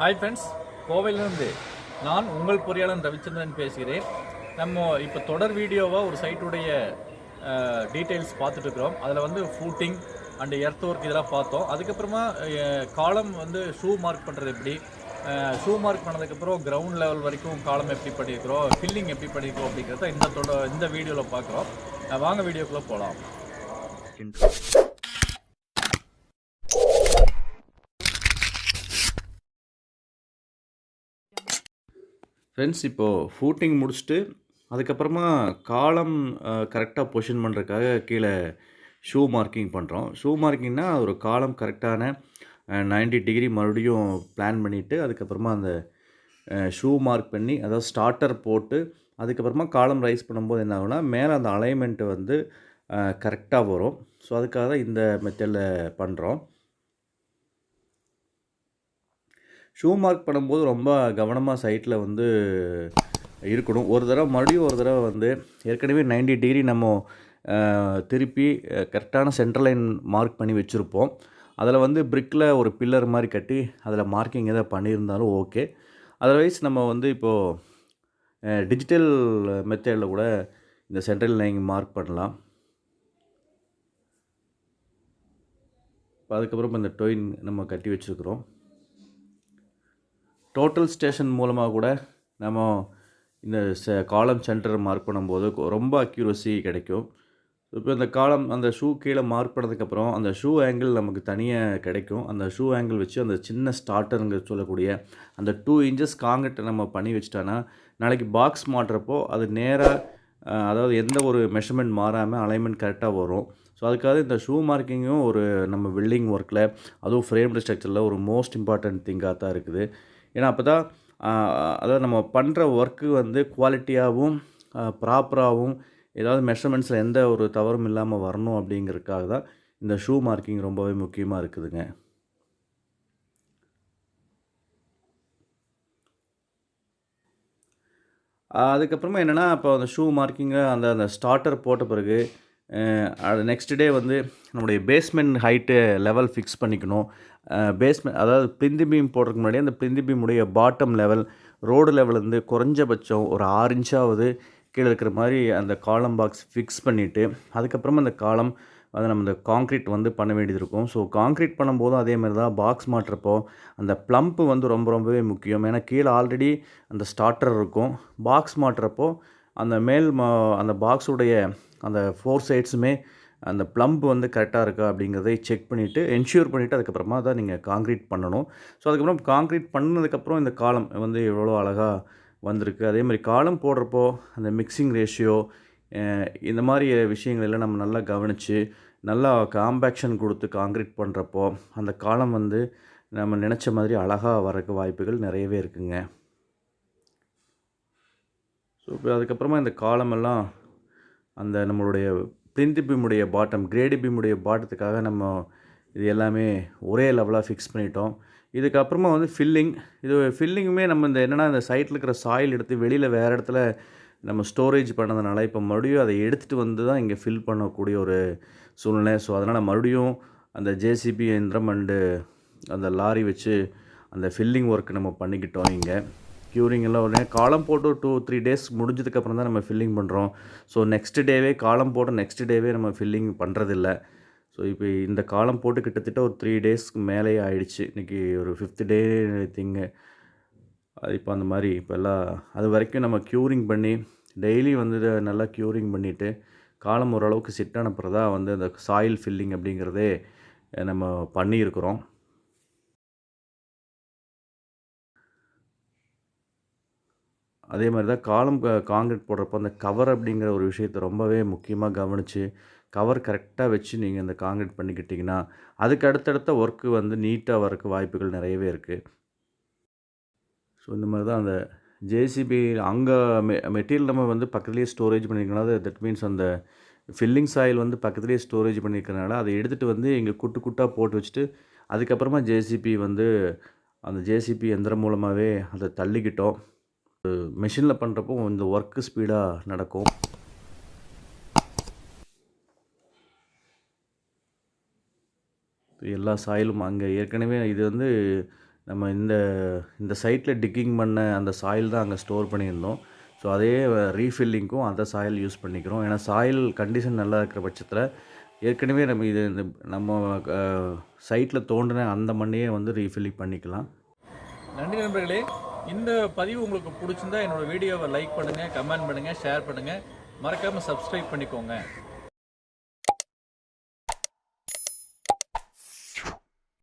Hi friends கோவையிலிருந்து நான் உங்கள் பொறியாளன் ரவிச்சந்திரன் பேசுகிறேன். நம்ம இப்போ தொடர் வீடியோவாக ஒரு சைட்டுடைய டீட்டெயில்ஸ் பார்த்துட்ருக்குறோம் அதில் வந்து ஃபூட்டிங் அண்டு எர்த் ஒர்க் இதெல்லாம் பார்த்தோம். அதுக்கப்புறமா காலம் வந்து ஷூ மார்க் பண்ணுறது எப்படி? ஷூ மார்க் பண்ணதுக்கப்புறம் கிரவுண்ட் லெவல் வரைக்கும் காலம் எப்படி பண்ணியிருக்கிறோம்? ஃபில்லிங் எப்படி பண்ணியிருக்கிறோம் அப்படிங்கிறத இந்த தொட இந்த வீடியோவில் பார்க்குறோம். வாங்க வீடியோக்குள்ளே போகலாம் ஃப்ரெண்ட்ஸ் இப்போது ஃபூட்டிங் முடிச்சுட்டு அதுக்கப்புறமா காலம் கரெக்டாக பொசிஷன் பண்ணுறதுக்காக கீழே ஷூ மார்க்கிங் பண்ணுறோம் ஷூ மார்க்கிங்னா ஒரு காலம் கரெக்டான 90 டிகிரி மறுபடியும் பிளான் பண்ணிவிட்டு அதுக்கப்புறமா அந்த ஷூ மார்க் பண்ணி அதாவது ஸ்டார்டர் போட்டு அதுக்கப்புறமா காலம் ரைஸ் பண்ணும்போது என்ன ஆகுனா மேலே அந்த அலைன்மெண்ட்டு வந்து கரெக்டாக வரும். ஸோ அதுக்காக தான் இந்த மெத்தடில் பண்ணுறோம் ஷூ மார்க் பண்ணும்போது ரொம்ப கவனமாக சைட்டில் வந்து இருக்கணும். ஒரு தடவை மறுபடியும் ஒரு தடவை வந்து ஏற்கனவே 90 டிகிரி நம்ம திருப்பி கரெக்டான சென்ட்ரல் லைன் மார்க் பண்ணி வச்சுருப்போம். அதில் வந்து பிரிக்கில் ஒரு பில்லர் மாதிரி கட்டி அதில் மார்க்கிங் எதாவது பண்ணியிருந்தாலும் ஓகே அதர்வைஸ் நம்ம வந்து இப்போது டிஜிட்டல் மெத்தடில் கூட இந்த சென்ட்ரல் லைன் மார்க் பண்ணலாம். இப்போ அதுக்கப்புறம் இந்த டொயின் நம்ம கட்டி வச்சுருக்குறோம். டோட்டல் ஸ்டேஷன் மூலமாக கூட நம்ம இந்த காலம் சென்டர் மார்க் பண்ணும்போது ரொம்ப அக்யூரஸி கிடைக்கும். இப்போ இந்த காலம் அந்த ஷூ கீழே மார்க் பண்ணதுக்கப்புறம் அந்த ஷூ ஆங்கிள் நமக்கு தனியாக கிடைக்கும். அந்த ஷூ ஆங்கிள் வச்சு அந்த சின்ன ஸ்டார்டருங்க சொல்லக்கூடிய அந்த டூ இன்ச்சஸ் காங்கிட்ட நம்ம பண்ணி வச்சிட்டோன்னா நாளைக்கு பாக்ஸ் மாட்டுறப்போ அது நேராக அதாவது எந்த ஒரு மெஷர்மெண்ட் மாறாமல் அலைன்மெண்ட் கரெக்டாக வரும். ஸோ அதுக்காக இந்த ஷூ மார்க்கிங்கும் ஒரு நம்ம பில்டிங் ஒர்க்கில் அதுவும் ஃப்ரேம்டு ஸ்ட்ரக்சரில் ஒரு மோஸ்ட் இம்பார்ட்டன்ட் திங்காக தான் இருக்குது. ஏன்னா அப்போ தான் அதாவது நம்ம பண்ணுற ஒர்க்கு வந்து குவாலிட்டியாகவும் ப்ராப்பராகவும் ஏதாவது மெஷர்மெண்ட்ஸில் எந்த ஒரு தவறும் இல்லாமல் வரணும் அப்படிங்கிறதுக்காக தான் இந்த ஷூ மார்க்கிங் ரொம்பவே முக்கியமாக இருக்குதுங்க. அதுக்கப்புறமா என்னென்னா இப்போ அந்த ஷூ மார்க்கிங்கை அந்த அந்த ஸ்டார்டர் போட்ட பிறகு நெக்ஸ்ட் டே வந்து நம்முடைய பேஸ்மெண்ட் ஹைட்டு லெவல் ஃபிக்ஸ் பண்ணிக்கணும். பேஸ்மெண்ட் அதாவது பிந்தி பீம் போடுறதுக்கு முன்னாடி அந்த பிந்தி பீமுடைய பாட்டம் லெவல் ரோடு லெவல்லேருந்து குறைஞ்சபட்சம் ஒரு ஆறு இன்ச்சாவது கீழே இருக்கிற மாதிரி அந்த காலம் பாக்ஸ் ஃபிக்ஸ் பண்ணிவிட்டு அதுக்கப்புறமா அந்த காலம் அதை நம்ம இந்த காங்க்ரீட் வந்து பண்ண வேண்டியது இருக்கும். ஸோ காங்க்ரீட் பண்ணும்போதும் அதே மாதிரி தான் பாக்ஸ் மாட்டுறப்போ அந்த ப்ளம்ப்பு வந்து ரொம்ப ரொம்பவே முக்கியம். ஏன்னா கீழே ஆல்ரெடி அந்த ஸ்டார்டர் இருக்கும். பாக்ஸ் மாட்டுறப்போ அந்த மேல் மா அந்த பாக்ஸுடைய அந்த ஃபோர் சைட்ஸுமே அந்த ப்ளம்ப் வந்து கரெக்டாக இருக்கா அப்படிங்கிறதை செக் பண்ணிவிட்டு என்ஷூர் பண்ணிவிட்டு அதுக்கப்புறமா தான் நீங்கள் காங்க்ரீட் பண்ணணும். ஸோ அதுக்கப்புறம் காங்க்ரீட் பண்ணதுக்கப்புறம் இந்த காலம் வந்து எவ்வளோ அழகாக வந்திருக்கு. அதே மாதிரி காலம் போடுறப்போ அந்த மிக்சிங் ரேஷியோ இந்த மாதிரி விஷயங்களெல்லாம் நம்ம நல்லா கவனித்து நல்லா காம்பேக்ஷன் கொடுத்து காங்க்ரீட் பண்ணுறப்போ அந்த காலம் வந்து நம்ம நினச்ச மாதிரி அழகாக வரக்கு வாய்ப்புகள் நிறையவே இருக்குங்க. ஸோ இப்போ அதுக்கப்புறமா இந்த காலம் எல்லாம் அந்த நம்மளுடைய பிரிந்தி பீமுடைய பாட்டம் கிரேடு பீமுடைய பாட்டத்துக்காக நம்ம இது எல்லாமே ஒரே லெவலாக ஃபிக்ஸ் பண்ணிட்டோம். இதுக்கப்புறமா வந்து ஃபில்லிங் இது ஃபில்லிங்குமே நம்ம இந்த என்னென்னா இந்த சைட்டில் இருக்கிற சாயில் எடுத்து வெளியில் வேறு இடத்துல நம்ம ஸ்டோரேஜ் பண்ணதுனால இப்போ மறுபடியும் அதை எடுத்துகிட்டு வந்து தான் இங்கே ஃபில் பண்ணக்கூடிய ஒரு சூழ்நிலை. ஸோ அதனால் மறுபடியும் அந்த ஜேசிபி இயந்திரம் அண்டு அந்த லாரி வச்சு அந்த ஃபில்லிங் ஒர்க் நம்ம பண்ணிக்கிட்டோம் இங்கே. க்யூரிங் எல்லாம் உடனே காலம் போட்டு டூ த்ரீ டேஸ் முடிஞ்சதுக்கப்புறம் தான் நம்ம ஃபில்லிங் பண்ணுறோம் ஸோ நெக்ஸ்ட் டேவே காலம் போட்டு நெக்ஸ்ட் டேவே நம்ம ஃபில்லிங் பண்ணுறதில்ல ஸோ இப்போ இந்த காலம் போட்டு கிட்டத்தட்ட ஒரு த்ரீ டேஸ்க்கு மேலே ஆயிடுச்சு. இன்றைக்கி ஒரு ஃபிஃப்த் டே திங்கு அது இப்போ அந்த மாதிரி இப்போ எல்லாம் அது வரைக்கும் நம்ம க்யூரிங் பண்ணி டெய்லி வந்து இதை நல்லா க்யூரிங் பண்ணிவிட்டு காலம் ஓரளவுக்கு செட் அனுப்புகிறதா வந்து அந்த சாயில் ஃபில்லிங் அப்படிங்கிறதே நம்ம பண்ணியிருக்கிறோம். அதே மாதிரி தான் காலம் காங்கிரீட் போடுறப்போ அந்த கவர் அப்படிங்கிற ஒரு விஷயத்தை ரொம்பவே முக்கியமாக கவனித்து கவர் கரெக்டாக வச்சு நீங்கள் அந்த காங்கிரீட் பண்ணிக்கிட்டிங்கன்னா அதுக்கு அடுத்தடுத்த ஒர்க்கு வந்து நீட்டாக வரக்கு வாய்ப்புகள் நிறையவே இருக்குது ஸோ இந்த மாதிரி தான் அந்த ஜேசிபி அங்கே மெ மெட்டீரியல் நம்ம வந்து பக்கத்துலேயே ஸ்டோரேஜ் பண்ணியிருக்கனால தட் மீன்ஸ் அந்த ஃபில்லிங் சாயில் வந்து பக்கத்துலேயே ஸ்டோரேஜ் பண்ணியிருக்கனால அதை எடுத்துகிட்டு வந்து இங்கே குட்டு குட்டாக போட்டு வச்சுட்டு அதுக்கப்புறமா ஜேசிபி வந்து அந்த ஜேசிபி எந்திரம் மூலமாகவே அதை தள்ளிக்கிட்டோம். மெஷினில் பண்ணுறப்போ இந்த ஒர்க்கு ஸ்பீடாக நடக்கும். எல்லா சாயிலும் அங்கே ஏற்கனவே இது வந்து நம்ம இந்த இந்த சைட்டில் டிக்கிங் பண்ண அந்த சாயில் தான் அங்கே ஸ்டோர் பண்ணியிருந்தோம். ஸோ அதே ரீஃபில்லிங்க்கும் அந்த சாயில் யூஸ் பண்ணிக்கிறோம். ஏன்னா சாயில் கண்டிஷன் நல்லா இருக்கிற பட்சத்தில் ஏற்கனவே நம்ம இது இந்த நம்ம சைட்டில் தோண்டின அந்த மண்ணையே வந்து ரீஃபில்லிங் பண்ணிக்கலாம். நன்றி நண்பர்களே. இந்த பதிவு உங்களுக்கு பிடிச்சிருந்தா என்னோட வீடியோவை லைக் பண்ணுங்கள் கமெண்ட் பண்ணுங்கள் ஷேர் பண்ணுங்கள் மறக்காமல் சப்ஸ்கிரைப் பண்ணிக்கோங்க.